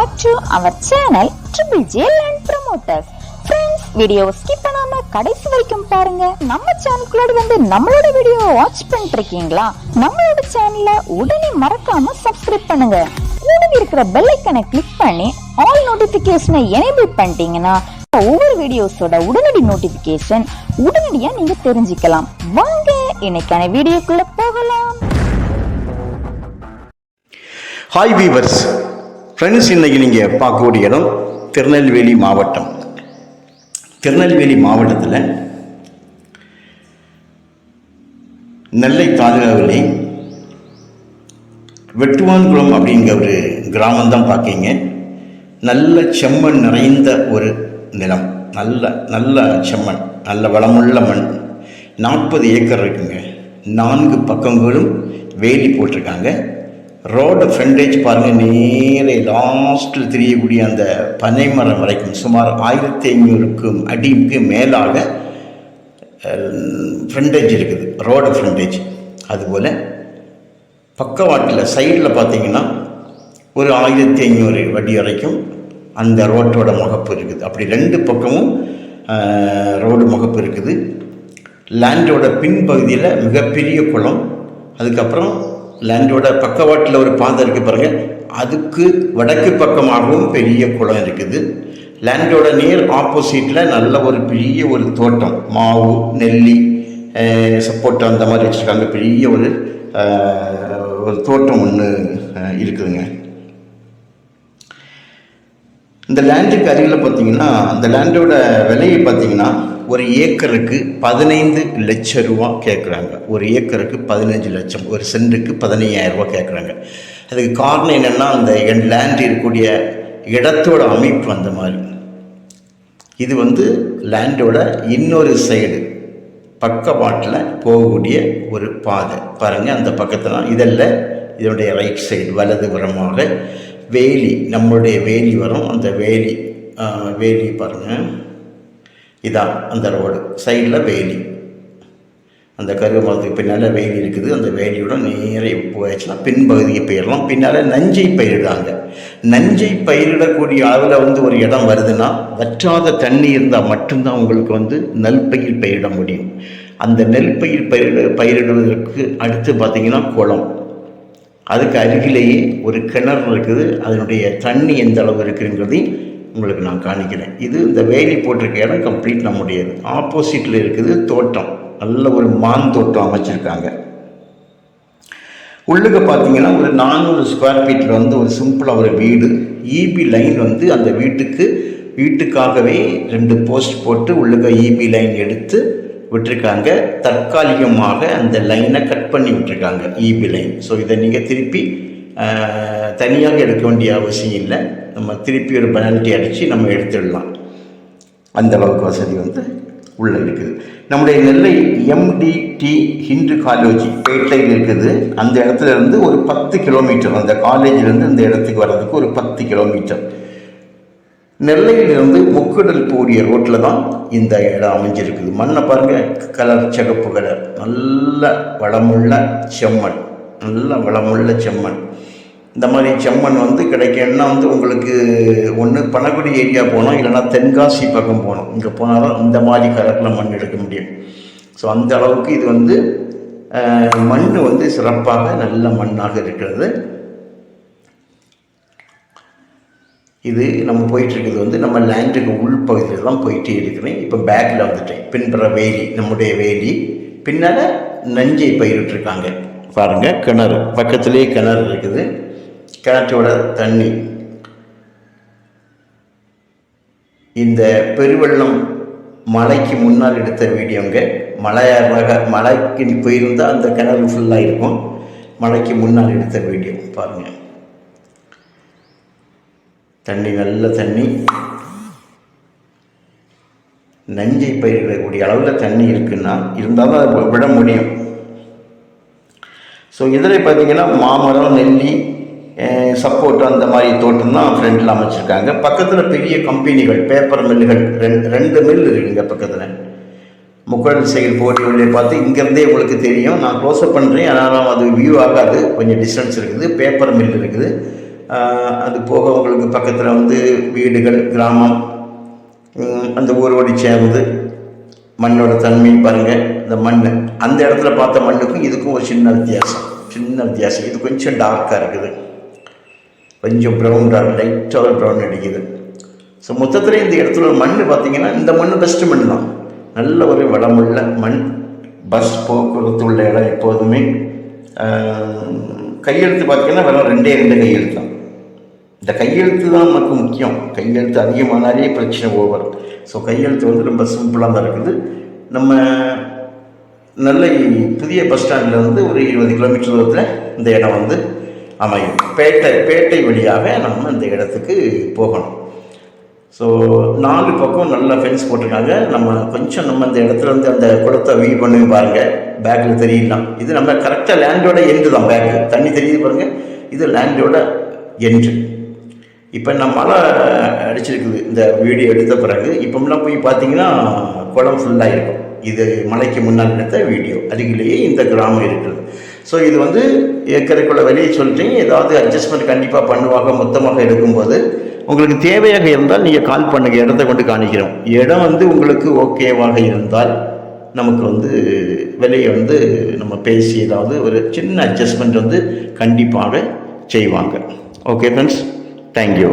Back to our channel triple J land promoters friends video skip பண்ணாம கடைசி வரைக்கும் பாருங்க. நம்ம சேனலுக்குள்ள வந்து நம்மளோட வீடியோ வாட்ச் பண்ணிட்டு இருக்கீங்களா நம்மளோட சேனலை உடனே மறக்காம சப்ஸ்கிரைப் பண்ணுங்க. கூடவே இருக்கிற பெல் ஐக்கனை கிளிக் பண்ணி ஆல் நோட்டிபிகேஷனை எனேபிள் பண்ணிட்டீங்கன்னா ஒவ்வொரு வீடியோஸோட உடனடி நோட்டிபிகேஷன் உடனடியா நீங்க தெரிஞ்சுக்கலாம். வாங்க இன்னைக்கான வீடியோக்குள்ள போகலாம். ஹாய் வீவர்ஸ் ஃப்ரெண்ட்ஸ் இன்றைக்கி நீங்கள் பார்க்கக்கூடிய இடம் திருநெல்வேலி மாவட்டம். திருநெல்வேலி மாவட்டத்தில் நெல்லை தாலுகாவிலே வெட்டுவான்குளம் அப்படிங்கிற ஒரு கிராமம்தான் பார்க்கிங்க பார்க்கீங்க நல்ல செம்மண் நிறைந்த ஒரு நிலம். நல்ல நல்ல செம்மண் நல்ல வளமுள்ள மண். நாற்பது ஏக்கர் இருக்குங்க. நான்கு பக்கங்களும் வேலி போட்டிருக்காங்க. ரோடு ஃப்ரண்டேஜ் பாருங்கள் நேரே லாஸ்ட்டில் தெரியக்கூடிய அந்த பனைமரம் வரைக்கும் சுமார் ஆயிரத்தி ஐநூறுக்கும் அடிக்கு மேலாக ஃப்ரண்டேஜ் இருக்குது ரோடு ஃப்ரண்டேஜ் அதுபோல் பக்கவாட்டில் சைடில் பார்த்தீங்கன்னா ஒரு ஆயிரத்தி ஐநூறு வடி வரைக்கும் அந்த ரோட்டோட முகப்பு இருக்குது. அப்படி ரெண்டு பக்கமும் ரோடு முகப்பு இருக்குது. லேண்டோட பின்பகுதியில் மிகப்பெரிய குளம் அதுக்கப்புறம் லேண்டோட பக்கவாட்டில் ஒரு பாதை இருக்குது பாருங்கள் அதுக்கு வடக்கு பக்கமாகவும் பெரிய குளம் இருக்குது. லேண்டோட நேர் ஆப்போசிட்டில் நல்ல ஒரு பெரிய ஒரு தோட்டம். மாவு நெல்லி சப்போட்டா அந்த மாதிரி வச்சுருக்காங்க. பெரிய ஒரு ஒரு தோட்டம் ஒன்று இருக்குதுங்க. இந்த லேண்டுக்கு அருகில் பார்த்தீங்கன்னா அந்த லேண்டோட விலையை பார்த்தீங்கன்னா ஒரு ஏக்கருக்கு பதினைந்து லட்சம் ரூபா கேட்குறாங்க. ஒரு ஏக்கருக்கு பதினஞ்சு லட்சம் ஒரு சென்ட்டுக்கு பதினையாயிரரூபா கேட்குறாங்க. அதுக்கு காரணம் என்னென்னா அந்த லேண்ட் இருக்கக்கூடிய இடத்தோட அமைப்பு அந்த மாதிரி. இது வந்து லேண்டோட இன்னொரு சைடு பக்கவாட்டில் போகக்கூடிய ஒரு பாதை. பாருங்கள் அந்த பக்கத்தில் இதெல்லாம் இதனுடைய ரைட் சைடு வலதுபுறமாக வேலி நம்மளுடைய வேலி வரும். அந்த வேலி வேலி பாருங்கள் இதான் அந்த ரோடு. சைடில் வேலி. அந்த கருவமரத்துக்கு பின்னால் வேலி இருக்குது. அந்த வேலியோட நேரே போயாச்சுன்னா பின்பகுதிக்கு பயிரலாம். பின்னால் நஞ்சை பயிரிடுறாங்க. நஞ்சை பயிரிடக்கூடிய அளவில் வந்து ஒரு இடம் வருதுன்னா வற்றாத தண்ணி இருந்தால் மட்டும்தான் உங்களுக்கு வந்து நெல் பயிர் பயிரிட முடியும். அந்த நெல் பயிர் பயிரிட பயிரிடுவதற்கு அடுத்து பார்த்திங்கன்னா குளம். அதுக்கு அருகிலேயே ஒரு கிணறு இருக்குது. அதனுடைய தண்ணி எந்த அளவு இருக்குங்கிறதையும் உங்களுக்கு நான் காணிக்கிறேன். இது இந்த வேலி போட்டிருக்க இடம் கம்ப்ளீட் நம்முடையது ஆப்போசிட்டில் இருக்குது தோட்டம். நல்ல ஒரு மான் தோட்டம் அமைச்சிருக்காங்க. உள்ளுக்க பார்த்தீங்கன்னா ஒரு நானூறு ஸ்கொயர் ஃபீட்டில் வந்து ஒரு சிம்பிளாக ஒரு வீடு. இபி லைன் வந்து அந்த வீட்டுக்கு வீட்டுக்காகவே ரெண்டு போஸ்ட் போட்டு உள்ளுக்க இபி லைன் எடுத்து விட்டுருக்காங்க. தற்காலிகமாக அந்த லைனை கட் பண்ணி விட்டுருக்காங்க இபி லைன் ஸோ இதை நீங்கள் திருப்பி தனியாக எடுக்க வேண்டிய அவசியம் இல்லை. நம்ம திருப்பி ஒரு பெனால்ட்டி அடித்து நம்ம எடுத்துடலாம். அந்த அளவுக்கு வசதி வந்து உள்ளே இருக்குது. நம்முடைய நெல்லை எம்டிடி ஹிந்து காலேஜ் பேட்டையில் இருக்குது. அந்த இடத்துல இருந்து ஒரு பத்து கிலோமீட்டர் அந்த காலேஜிலேருந்து இந்த இடத்துக்கு வர்றதுக்கு ஒரு பத்து கிலோமீட்டர். நெல்லையிலிருந்து முக்குடல் போடிய ரோட்டில் தான் இந்த இடம் அமைஞ்சிருக்குது. மண்ணை பாருங்கள் கலர் சிகப்பு கலர். நல்ல வளமுள்ள செம்மண். நல்ல வளமுள்ள செம்மண். இந்த மாதிரி செம்மண் வந்து கிடைக்கணும்னா வந்து உங்களுக்கு ஒன்று பனகுடி ஏரியா போகணும் இல்லைன்னா தென்காசி பக்கம் போகணும். இங்கே போனால் தான் இந்த மாதிரி கலரில் மண் எடுக்க முடியும். ஸோ அந்த அளவுக்கு இது வந்து மண் வந்து சிறப்பாக நல்ல மண்ணாக இருக்கிறது. இது நம்ம போயிட்டுருக்கிறது வந்து நம்ம லேண்டுக்கு உள்பகுதியில் தான் போயிட்டே இருக்கிறேன். இப்போ பேக்கில் வந்துட்டேன். பின்புற வேலி நம்முடைய வேலி. பின்னால் நஞ்சை பயிரிட்டுருக்காங்க. பாருங்கள் கிணறு. பக்கத்துலேயே கிணறு இருக்குது. கிணற்றோட தண்ணி. இந்த பெருவெள்ளம் மலைக்கு முன்னால் எடுத்த வீடியோங்க. மலையாக மலைக்கு போயிருந்தால் அந்த கிணறு ஃபுல்லாக இருக்கும். மலைக்கு முன்னால் எடுத்த வீடியோ பாருங்கள் தண்ணி நல்ல தண்ணி. நஞ்சை பயிரிடக்கூடிய அளவில் தண்ணி இருக்குன்னா இருந்தால் தான் அதை விட முடியும். ஸோ இதில் பார்த்தீங்கன்னா மாமரம் நெல்லி சப்போர்ட் அந்த மாதிரி தோட்டம் தான் ஃப்ரெண்டில் அமைச்சிருக்காங்க. பக்கத்தில் பெரிய கம்பெனிகள் பேப்பர் மில்லுகள் ரெண்டு ரெண்டு மில் இருக்குங்க பக்கத்தில். முக்கடல் சைடு போட்டி உள்ளே பார்த்து இங்கேருந்தே உங்களுக்கு தெரியும். நான் க்ளோஸ்அப் பண்ணுறேன் ஆனாலும் அது வியூ ஆகாது. கொஞ்சம் டிஸ்டன்ஸ் இருக்குது. பேப்பர் மில் இருக்குது. அது போக உங்களுக்கு பக்கத்தில் வந்து வீடுகள் கிராமம் அந்த ஊரோடி சேர்ந்து மண்ணோட தன்மை பாருங்கள் இந்த மண் அந்த இடத்துல பார்த்த மண்ணுக்கும் இதுக்கும் ஒரு சின்ன வித்தியாசம். சின்ன வித்தியாசம். இது கொஞ்சம் டார்க்காக இருக்குது. கொஞ்சம் ப்ரௌன் டார்க் லைட்டாக ப்ரௌன் அடிக்குது. ஸோ மொத்தத்தில் இந்த இடத்துல ஒரு மண் பார்த்தீங்கன்னா இந்த மண் பெஸ்ட்டு மண் தான். நல்ல ஒரு வளமுள்ள மண் பஸ் போக்குவரத்து உள்ள இடம் எப்போதுமே. கையெழுத்து பார்த்தீங்கன்னா வெறும் ரெண்டே ரெண்டு கையெழுத்து தான். இந்த கையெழுத்து தான் நமக்கு முக்கியம். கையெழுத்து அதிகமானாலே பிரச்சனை ஓவர் ஸோ கையெழுத்து வந்து ரொம்ப சிம்பிளாக தான் இருக்குது. நம்ம நல்ல புதிய பஸ் ஸ்டாண்டில் வந்து ஒரு இருபது கிலோமீட்டர் தூரத்தில் இந்த இடம் வந்து அமையும். பேட்டை பேட்டை வழியாக நம்ம இந்த இடத்துக்கு போகணும். ஸோ நாலு பக்கம் நல்லா ஃபென்ஸ் போட்டிருக்காங்க. நம்ம கொஞ்சம் நம்ம இந்த இடத்துல வந்து அந்த குளத்தை வியூ பண்ணி பாருங்கள் பேக்கில் தெரியலாம் இது நம்ம கரெக்டாக லேண்டோட எண்டு தான். பேக்கு தண்ணி தெரியுது பாருங்கள் இது லேண்டோட எண்டு இப்போ நம்ம மழை அடிச்சிருக்குது. இந்த வீடியோ எடுத்த பிறகு இப்போம்லாம் போய் பார்த்தீங்கன்னா குளம் ஃபுல்லாக இருக்கும். இது மலைக்கு முன்னால் எடுத்த வீடியோ. அருகிலேயே இந்த கிராமம் இருக்குது ஸோ இது வந்து ஏக்கருக்குள்ள வெளியே சொல்லிட்டீங்க ஏதாவது அட்ஜஸ்ட்மெண்ட் கண்டிப்பாக பண்ணுவாங்க மொத்தமாக எடுக்கும்போது. உங்களுக்கு தேவையாக இருந்தால் நீங்கள் கால் பண்ணுங்கள் இடத்த கொண்டு காணிக்கிறோம். இடம் வந்து உங்களுக்கு ஓகேவாக இருந்தால் நமக்கு வந்து விலையை வந்து நம்ம பேசி ஏதாவது ஒரு சின்ன அட்ஜஸ்ட்மெண்ட் வந்து கண்டிப்பாக செய்வாங்க. Okay friends thank you